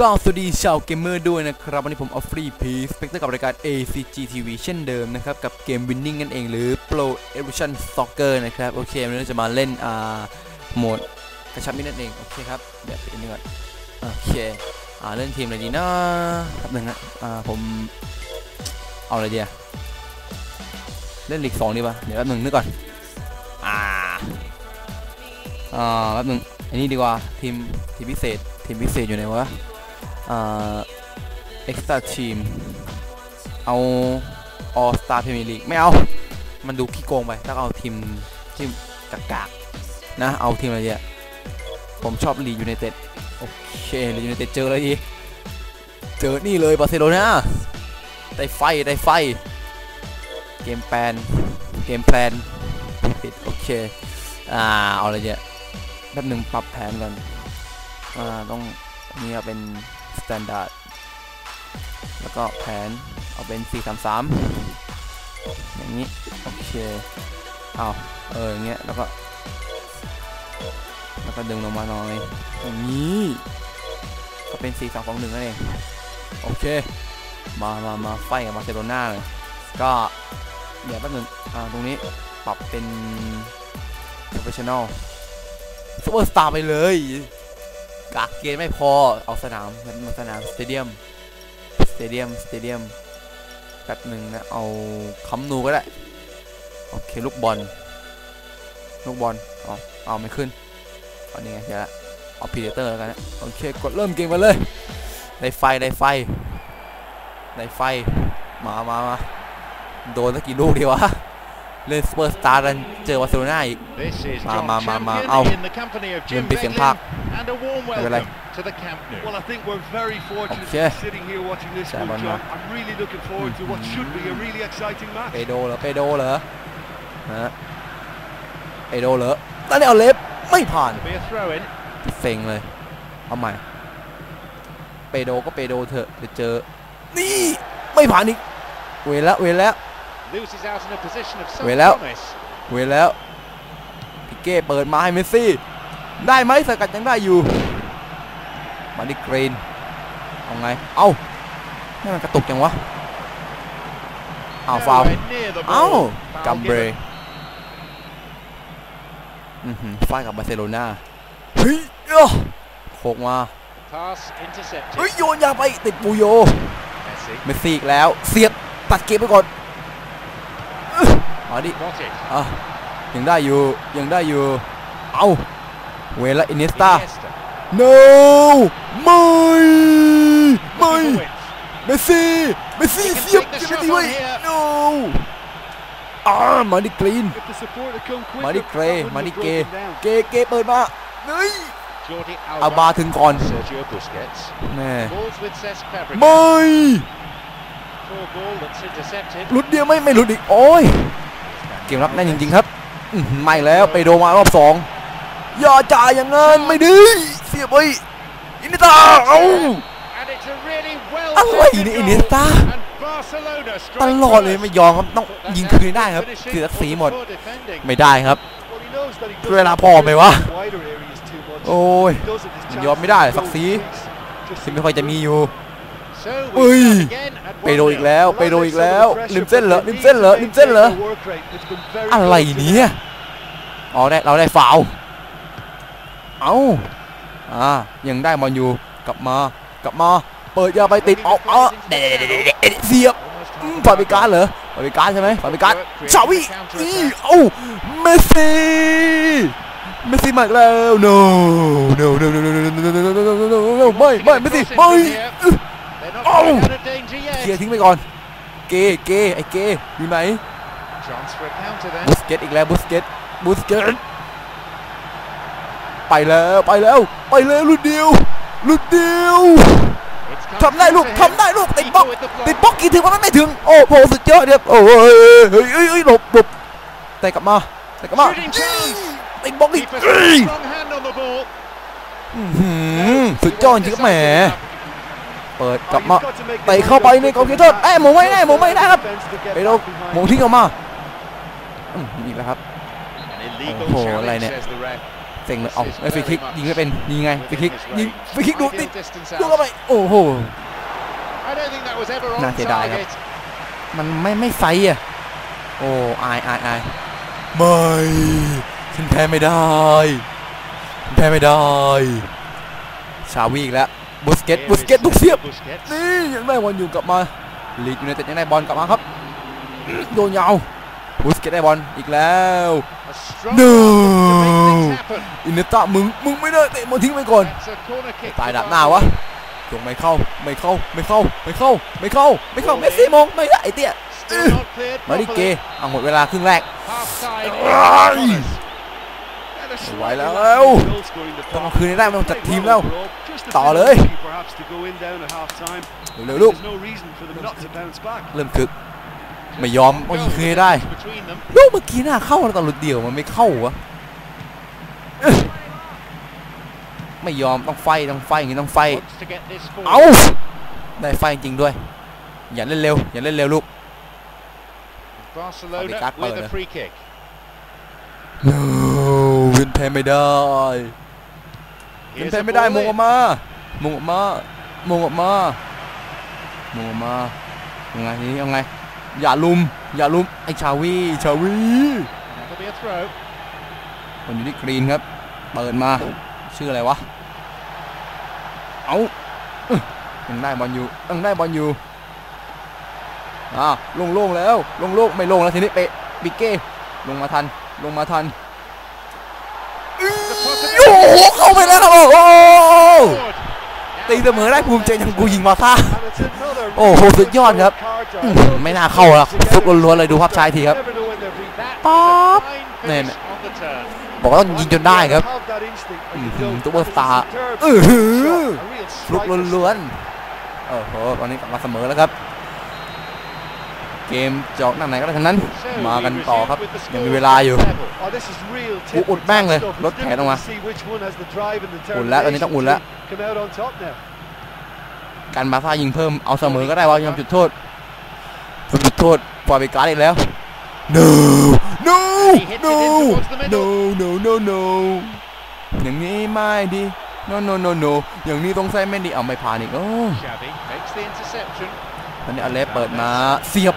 ก็สวัสดีชาวเกมเมอร์ด้วยนะครับ วันนี้ผมออฟฟรีพีสเปกเตอร์กับรายการ ACG TV เช่นเดิมนะครับ กับเกม Winning นั่นเองหรือ Pro Evolution Soccer นะครับ โอเควันนี้จะมาเล่นอ่าโหมดกระชับมิตรนั่นเอง โอเคครับ เดี๋ยวปิดนนี้ก่อน โอเคอ่าเล่นทีมอะไรดีนะแป๊บหนึ่งนะอ่าผมเอาอะไรดีอะเล่นลีกสองดีป่ะ เดี๋ยวแป๊บหนึ่งนึกก่อน อ่าอ่าแป๊บหนึ่งอันนี้ดีกว่าทีมทีมพิเศษทีมพิเศษอยู่ไหนวะ เอ็กซ์ตร้าทีมเอาออสตาพรีเมียร์ลีกไม่เอา มันดูขี้โกงไปต้องเอาทีมทีมกากากๆนะ เอาทีมอะไรดีอะผมชอบลียูไนเต็ดโอเคลียูไนเต็ดเจออะไรดีเจอนี่เลยบาร์เซโลนาได้ไฟได้ไฟ เกมแปลนเกมแพลนปิดโอเค อ่า เอาอะไรเนี่ยแป๊บหนึ่งปรับแผนก่อนอ่าต้องนี่เอาเป็น standard แล้วก็แผนเอาเป็น 433 อย่างนี้ โอเคเอาเอออย่างเงี้ยแล้วก็แล้วก็ดึงลงมาหน่อยอย่างนี้ก็เป็น 4 2 2 1นั่นเองโอเค มามามาไฟกับบาเซโลนาเลยก็เดี๋ยวแป๊บนึงอ่าตรงนี้ปรับเป็น professional superstar ไปเลย กากเกณฑ์ไม่พอเอาสนามมาสนามสเตเดียมสเตเดียมสเตเดียมแป๊บหนึ่งนะ เอาคัมนูก็ได้ โอเค ลูกบอล ลูกบอลอ๋อเอาไม่ขึ้นอานี่ไงเดี๋ยวละเอาพีเดเตอร์แล้วกันนะ โอเค กดเริ่มเกมมาเลยได้ไฟได้ไฟได้ไฟ มามามาโดนสักกี่ลูกดีวะ เล่นสเปอร์สตาร์กันเจอวาร์เซโลนาอีก This is Ma- John ma- ma- ma- Champion au. in the company of เริ่ Jim มปิดเสียง Beglin ภาค and a warm ไม่เป็นไร welcome to the Camp Nou. Well, I think we're very fortunate Okay. to be sitting here watching this Sam one, on John. that. I'm really looking forward to what should be a really exciting เป match. โดเหรอเปโดเหรอฮะเปโดเหรอตอนนี้เอาเล็บไม่ผ่าน Be a throw in. เซ็งเลยเอาใหม่เปโดก็เปโดเถอะเดี๋ยวเจอ นี่ ไม่ผ่านอีก เวรแล้วเวรแล้ว Loses out in a position of some Well out. promise. เวรแล้วพิเก้เปิดมาให้เมสซี่ ได้ไหมสกัดยังได้อยู่ มาดิกรีนเอาไง เอานี่มันกระตุกจังวะเอาฟาว Nowhere near the เอ้า ball. กัม Foul เบร given. อือหือไฟกับบาร์เซโลนาเฮ้ยเอ้อโคกมา Pass intercepted. เฮ้ยโยนยาไปติดปูโย Messi เมสซี่อีกแล้ว เสียบตัดเกมไปก่อนอึ๊ะ มาดิ got it. อะยังได้อยู่ยังได้อยู่ เอาเวลาอินเนสตา Iniesta. no ไม่ไม่ Looking for width. เมสซี่เมสซี่ He can เสียบ take the เสียบ shot ดีไว้ on here. no อ่ามาดิกรีน If the support had come quicker, มาดิ that เกร wouldn't มาดิ have เก broken down. เกเกเปิดมาเฮ้ย Jordi เอา Alba. บาถึงก่อน Sergio Busquets. แม่ Balls with Cesc Fabregas. ไม่ Poor ball that's intercepted. ห ลุดเดียวไม่ไม่หลุดอีกโอ้ยเกมรับแน่นจริงๆครับอื้อหือไม่แล้วไปโดมารอบสองอย่าจ่ายอย่างงั้นไม่ดีเสียบไปอินิตาเอ้า And it's a really well อะไร taken เนี่ยอิ goal. นิตา And Barcelona ต strike ลอดเลย first. ไม่ยอมครับต้อง But ยิง that คืนได้ครับ finishing เสียศักดิ์ศรีหมด poor defending. ไม่ได้ครับ Well, he knows that he เวลา doesn't พอไหมวะ wider areas too much. โอ้ย He does it, his มัน chances ยอมไม่ได้ to ศักดิ์ศรี go increase. Just ที่ไม่ค่อยจะมีอยู่ So เอ้ย we start again at ไปโดอีก 1-0. แล้ว Well, ไปโด that's อีก some แล้ว of the pressure, ริมเส้นเหรอ but ริ they มเส้นเหรอ need to ริมเส้นเหรอ maintain their work rate. It's been very อะไร good to เนี่ยอ๋อได้เราได้ฟาวล์เอ้าอ่ายังได้บอลอยู่กลับมากลับมาเปิดยาไปติดเอาเอาเด็ดเสียบ Almost อืม half ฝ่ายพิการเหรอฝ่ายพิการใช่ไหมฝ่ายพิการ Creates ชาวิ a counter อี attack. เอ้าเมสซี่เมสซี่มาอีกแล้ว no no no no no no no no no no no no no ไม่ไม่เมสซี่ไม่ They're not Oh. going out of danger เคลีย yet. ร์ทิ้งไปก่อน เกเกไอเกอยู่ไหน Chance for a counter then. บุสเกตอีกแล้วบุสเกตบุสเกตไปแล้วไปแล้วไปแล้วลุดเดียวลุดเดียว It's come ทำได้ลูก through to him. ทำได้ลูกติดบล็อก Keeper with the block. ติดบล็อกกี่ถึงมันไม่ถึงโอ้โหสุดยอดเนี่ยโอ้ยเฮ้ยเฮ้ยเฮ้ยหลบหลบแต่กลับมาแต่กลับมา Shooting chance. ติดบล็อกอีก Keeper's เอ้ย got a strong hand on the ball. อื้อหือสุดยอดจริงครับแหมเปิดกลับ Oh, มา you've got to make เตะ the เข้าไป window ในก quicker องเขต than โทษ that. เอ้ยหมงไม่ได้หมงไม่ได้ครับ Defense to get ไปโด back หมง behind. ทิ้งออกมาอืมอีกแล้วครับ An illegal Oh, challenge, line it. says the ref. เซ็งเลยเอาไอ้ฟรีคิกยิงไม่เป็นยิงไงฟรีคิก Within his ยิง range. ฟรีคิกดูติด Ideal distance ดูเข้า out. ไปโอ้โห I don't think that was ever on น่าเสียดายครับ target. มันไม่ไม่ไฟอะโอ้อายอายอายไม่ฉันแพ้ไม่ได้ฉันแพ้ไม่ได้ชาวีอีกแล้ว บุสเกต Here บุส is เกตลูกเสียบ Busquets. นี่ยังได้บอลอยู่กลับมาลีดยูไนเต็ดยังได้บอลกลับมาครับโดนยาวบุสเกตได้บอลอีกแล้ว A strong No. arm to make things happen. อินเนต้ามึงมึงไม่ได้เตะบอลทิ้งไปก่อน That's a corner kick ตาย for ดักหน้าวะ Barcelona. จงไม่เข้าไม่เข้าไม่เข้าไม่เข้าไม่เข้าไม่เข้าเมสซี่มองไม่ได้ไอ้เตี้ย Still not cleared มาดิเก properly. เอาหมดเวลาครึ่งแรก สวแล้วต้องเอาคืนได้ไม่ต้องจัดทีมแล้วต่อเลยเร็วๆลูกเริ่มคึกไม่ยอมต้องยิงคืนได้ลูกเมื่อกี้น่าเข้าแต่หลุดเดี่ยวมันไม่เข้าวะไม่ยอมต้องไฟต้องไฟอย่างนี้ต้องไฟเอาได้ไฟจริงด้วยอย่าเล่นเร็วอย่าเล่นเร็วลูกบาร์เซโลนาไเปิดเลย แพ้ไม่ได้เป็น Here's แพ้ a ไม่ได้ ball มงอ in. อกมามงออกมามงออกมามงออกมายังไงทีนี้ยังไง อย่าลุม อย่าลุมไอชาวีชาวี That'll be a throw. มันอยู่ที่กรีนครับ เปิดมา ชื่ออะไรวะ เอาอึ๊ะยังได้บอลอยู่ยังได้บอลอยู่อ่าโล่งๆแล้วโล่งๆไม่โล่งแล้วทีนี้เปะบิกเก้ลงมาทัน ลงมาทัน ไปแล้วครับโอ้โหตีเสมอได้ภูมิใจยังกูยิงมาท่าโอ้โหสุดยอดครับไม่น่าเข้าหรอกฟุกล้วนเลยดูภาพชายทีครับป๊อปเนี่ยบอกว่าต้องยิงจนได้ครับตัวเบอร์ตาลุกล้วนๆโอ้โหตอนนี้กลับมาเสมอแล้วครับ เกมจะออกหน้าไหนก็ได้ทั้งนั้น So มา we กันต่อ resume ครับ with the ยังมี score เวลาอยู่ level. Oh, this is real กู tit อุด for แม่งเลย tat stuff. รถ It's แขนออกมา difficult to see which one has the drive and อุ่นแล้วตอนนี้ต้องอุ่นแล้ว determination to come out on top now. การบาร์ซ่ายิงเพิ่มเอาเสมอก็ได้ว่ายอมจุดโทษทำจุดโทษปล่อยไปการ์ดอีกแล้ว no no He hits it no in towards the no middle. no no no อย่างนี้ไม่ดี no no no no อย่างนี้ต้องใส่ไม่ดีเอาไม่ผ่านอีกโอ้ Xavi makes the interception. ตอนนี้อเล็กเปิดมาเสียบ